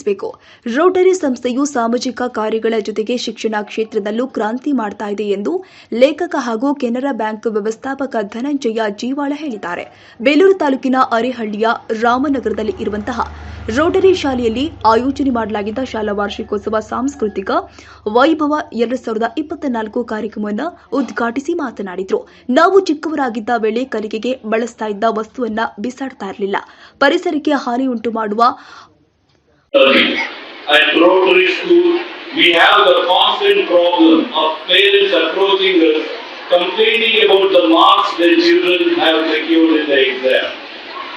ನಿರ್ವಹಿಸಬೇಕು ರೋಟರಿ ಸಂಸ್ಥೆಯು ಸಾಮಾಜಿಕ ಕಾರ್ಯಗಳ ಜೊತೆಗೆ ಶಿಕ್ಷಣ ಕ್ಷೇತ್ರದಲ್ಲೂ ಕ್ರಾಂತಿ ಮಾಡ್ತಾ ಇದೆ ಎಂದು ಲೇಖಕ ಹಾಗೂ ಕೆನರಾ ಬ್ಯಾಂಕ್ ವ್ಯವಸ್ಥಾಪಕ ಧನಂಜಯ ಜೀವಾಳ ಹೇಳಿದ್ದಾರೆ. ಬೇಲೂರು ತಾಲೂಕಿನ ಅರಿಹಳ್ಳಿಯ ರಾಮನಗರದಲ್ಲಿ ಇರುವಂತಹ ರೋಟರಿ ಶಾಲೆಯಲ್ಲಿ ಆಯೋಜನೆ ಮಾಡಲಾಗಿದ್ದ ಶಾಲಾ ವಾರ್ಷಿಕೋತ್ಸವ ಸಾಂಸ್ಕೃತಿಕ ವೈಭವ ಎರಡ್ ಸಾವಿರದ ಇಪ್ಪತ್ತ ನಾಲ್ಕು ಕಾರ್ಯಕ್ರಮವನ್ನು ಉದ್ಘಾಟಿಸಿ ಮಾತನಾಡಿದರು. ನಾವು ಚಿಕ್ಕವರಾಗಿದ್ದ ವೇಳೆ ಕಲಿಕೆಗೆ ಬಳಸ್ತಾ ಇದ್ದ ವಸ್ತುವನ್ನ ಬಿಸಾಡ್ತಾ ಇರಲಿಲ್ಲ. ಪರಿಸರಕ್ಕೆ ಹಾನಿ ಉಂಟು ಮಾಡುವ At Rotary School, we have the constant problem of parents approaching us complaining about the marks their children have secured in the exam.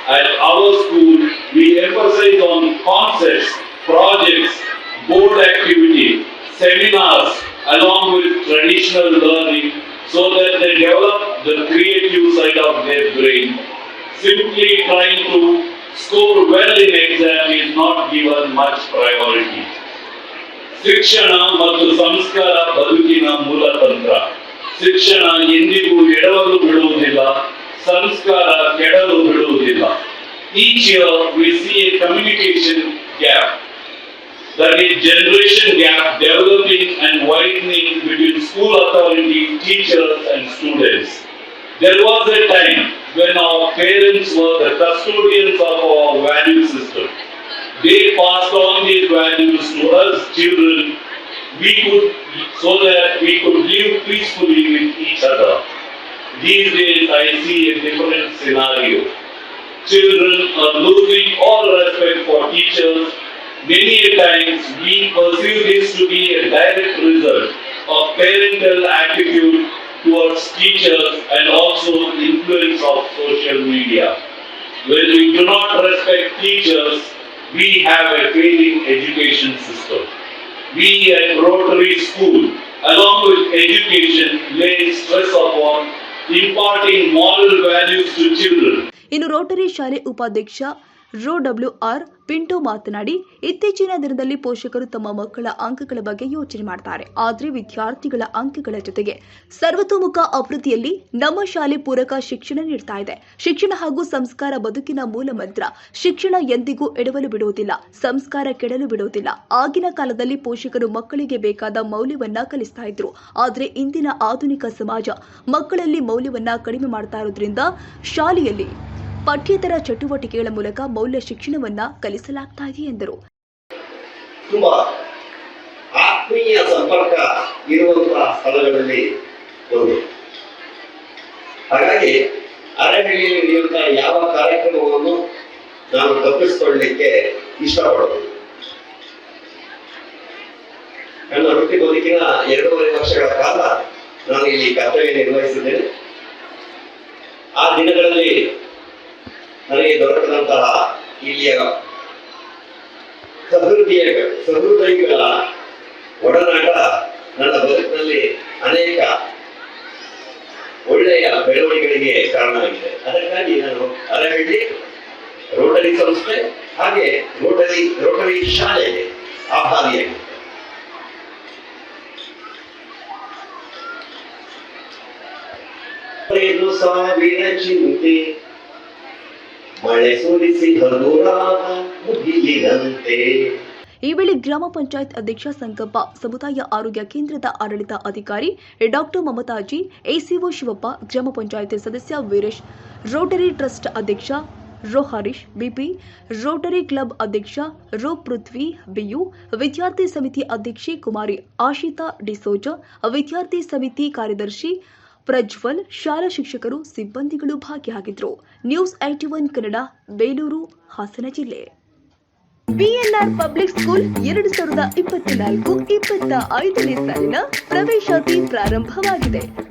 At our school, we emphasize on concepts, projects, board activity, seminars, along with traditional learning so that they develop the creative side of their brain. Simply trying to score well in exam is not given much priority. ಶಿಕ್ಷಣ ಮತ್ತು ಸಂಸ್ಕಾರ ಬದುಕಿನ ಮೂಲ ತಂತ್ರ ಶಿಕ್ಷಣ ಎಂದಿಗೂ ಎಡವಲು ಬಿಡುವುದಿಲ್ಲ ಸಂಸ್ಕಾರ ಕೆಡಲು ಬಿಡುವುದಿಲ್ಲ each year we see a communication gap that is generation gap developing and widening between school authority, teachers and students. There was a time when our parents were the custodians of passed on these values to us children. We could, so that we could live peacefully with each other. These days I see a different scenario. Children are losing all respect for teachers. Many a times we perceive this to be a direct result of parental attitude towards teachers and also influence of social media. When we do not respect teachers, we have a failing education system. We at Rotary School, along with education, lay stress upon imparting moral values to children. ಇನ್ನು Rotary ಶಾಲೆ ಉಪಾಧ್ಯಕ್ಷ rho W R Pintu ಮಾತನಾಡಿ, ಇತ್ತೀಚಿನ ದಿನದಲ್ಲಿ ಪೋಷಕರು ತಮ್ಮ ಮಕ್ಕಳ ಅಂಕಗಳ ಬಗ್ಗೆ ಯೋಚನೆ ಮಾಡ್ತಾರೆ. ಆದರೆ ವಿದ್ಯಾರ್ಥಿಗಳ ಅಂಕಗಳ ಜೊತೆಗೆ ಸರ್ವತೋಮುಖ ಅಭಿವೃದ್ಧಿಯಲ್ಲಿ ನಮ್ಮ ಶಾಲೆ ಪೂರಕ ಶಿಕ್ಷಣ ನೀಡ್ತಾ ಇದೆ. ಶಿಕ್ಷಣ ಹಾಗೂ ಸಂಸ್ಕಾರ ಬದುಕಿನ ಮೂಲ ಮಂತ್ರ, ಶಿಕ್ಷಣ ಎಂದಿಗೂ ಎಡವಲು ಬಿಡುವುದಿಲ್ಲ, ಸಂಸ್ಕಾರ ಕೆಡಲು ಬಿಡುವುದಿಲ್ಲ. ಆಗಿನ ಕಾಲದಲ್ಲಿ ಪೋಷಕರು ಮಕ್ಕಳಿಗೆ ಬೇಕಾದ ಮೌಲ್ಯವನ್ನ ಕಲಿಸ್ತಾ ಇದ್ರು. ಆದರೆ ಇಂದಿನ ಆಧುನಿಕ ಸಮಾಜ ಮಕ್ಕಳಲ್ಲಿ ಮೌಲ್ಯವನ್ನ ಕಡಿಮೆ ಮಾಡ್ತಾ ಇರೋದ್ರಿಂದ ಶಾಲೆಯಲ್ಲಿ ಪಠ್ಯೇತರ ಚಟುವಟಿಕೆಗಳ ಮೂಲಕ ಮೌಲ್ಯ ಶಿಕ್ಷಣವನ್ನ ಕಲಿಸಲಾಗ್ತಾ ಇದೆ ಎಂದರು. ತುಂಬಾ ಆತ್ಮೀಯ ಸಂಪರ್ಕ ಇರುವಂತಹ ಸ್ಥಳಗಳಲ್ಲಿ ಒಂದು. ಹಾಗಾಗಿ ಅರಣ್ಯದಲ್ಲಿ ನಡೆಯುವಂತಹ ಯಾವ ಕಾರ್ಯಕ್ರಮವನ್ನು ನಾನು ತಪ್ಪಿಸಿಕೊಳ್ಳಲಿಕ್ಕೆ ಇಷ್ಟಪಡೋದು ನನ್ನ ವೃತ್ತಿ ಬದುಕಿನ ಎರಡೂವರೆ ವರ್ಷಗಳ ಕಾಲ ನಾನು ಇಲ್ಲಿ ಕರ್ತವ್ಯ ನಿರ್ವಹಿಸಿದ್ದೇನೆ. ಆ ದಿನಗಳಲ್ಲಿ ನನಗೆ ದೊರಕದಂತಹ ಇಲ್ಲಿಯ ಸಹೃದಯ ಸಹೃದಯಿಗಳ ಒಡನಾಟ ನನ್ನ ಬದುಕಿನಲ್ಲಿ ಅನೇಕ ಒಳ್ಳೆಯ ಬೆಳವಣಿಗೆಗಳಿಗೆ ಕಾರಣವಾಗಿದೆ. ಅದಕ್ಕಾಗಿ ನಾನು ಅರಹಳ್ಳಿ ರೋಟರಿ ಸಂಸ್ಥೆ ಹಾಗೆ ರೋಟರಿ ರೋಟರಿ ಶಾಲೆಗೆ ಆಭಾರಿಯಾಗಿದೆ ಸಾವಿನ ಚಿಂತೆ ಮಳೆ ಸುರಿಸಿ ಹಗುರಾದ ಮುಗಿಲಿನಂತೆ ಈ ವೇಳೆ ಗ್ರಾಮ ಪಂಚಾಯತ್ ಅಧ್ಯಕ್ಷ ಸಂಕಪ್ಪ ಸಮುದಾಯ ಆರೋಗ್ಯ ಕೇಂದ್ರದ ಆಡಳಿತ ಅಧಿಕಾರಿ ಡಾಕ್ಟರ್ ಮಮತಾಜಿ ಎಸಿಒ ಶಿವಪ್ಪ ಗ್ರಾಮ ಪಂಚಾಯತ್ ಸದಸ್ಯ ವೀರೇಶ್ ರೋಟರಿ ಟ್ರಸ್ಟ್ ಅಧ್ಯಕ್ಷ rho Harish BP Rotary club ಅಧ್ಯಕ್ಷ ರೋ ಪೃಥ್ವಿ ಬಿಯು ವಿದ್ಯಾರ್ಥಿ ಸಮಿತಿ ಅಧ್ಯಕ್ಷೆ ಕುಮಾರಿ ಆಶಿತಾ ಡಿಸೋಜ ವಿದ್ಯಾರ್ಥಿ ಸಮಿತಿ ಕಾರ್ಯದರ್ಶಿ ಪ್ರಜ್ವಲ್, ಶಾಲಾ ಶಿಕ್ಷಕರು, ಸಿಬ್ಬಂದಿಗಳು ಭಾಗಿಯಾಗಿದ್ದರು news IT one Kannada, Belur, Hassan ಜಿಲ್ಲೆ. ಬಿಎನ್ಆರ್ ಪಬ್ಲಿಕ್ ಸ್ಕೂಲ್ ಎರಡು ಸಾವಿರದ ಇಪ್ಪತ್ನಾಲ್ಕು, ಇಪ್ಪತ್ತ ಐದನೇ ಸಾಲಿನ ಪ್ರವೇಶಾತಿ ಪ್ರಾರಂಭವಾಗಿದೆ.